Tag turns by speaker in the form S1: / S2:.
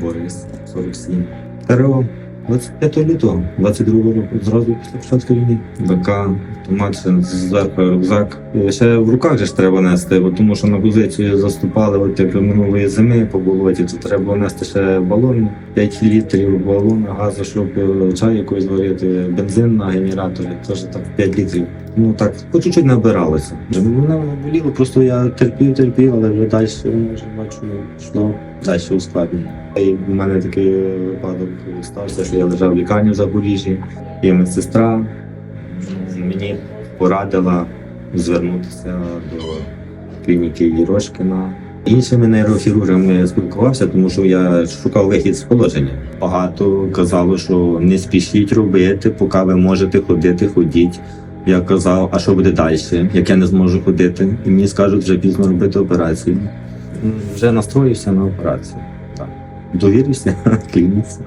S1: Борис 47. ТРО 25 лютого 22 року, зразу після початку війни. БК, автомат, зверху рюкзак. І Ще в руках же ж треба нести, бо тому що на позицію заступали от як минулої зими по болоті, то треба було нести ще балон, 5 літрів балона газу, щоб е, чай якось зварити, бензин на генераторі, теж так 5 літрів. Ну так, по чуть-чуть набиралося. Мене боліло, просто я терпів, терпів, але вже далі вже бачу, йшло далі ускладнення. І в мене такий випадок стався, що я лежав в лікарні в Запоріжжі, і медсестра мені порадила звернутися до клініки Єрошкіна. Іншими нейрохірургами я спілкувався, тому що я шукав вихід з положення. Багато казало, що не спішіть робити, поки ви можете ходити, ходіть. Я казав, а що буде далі, як я не зможу ходити, і мені скажуть, вже пізно робити операцію. Вже настроївся на операцію. Так. Довірився клініці.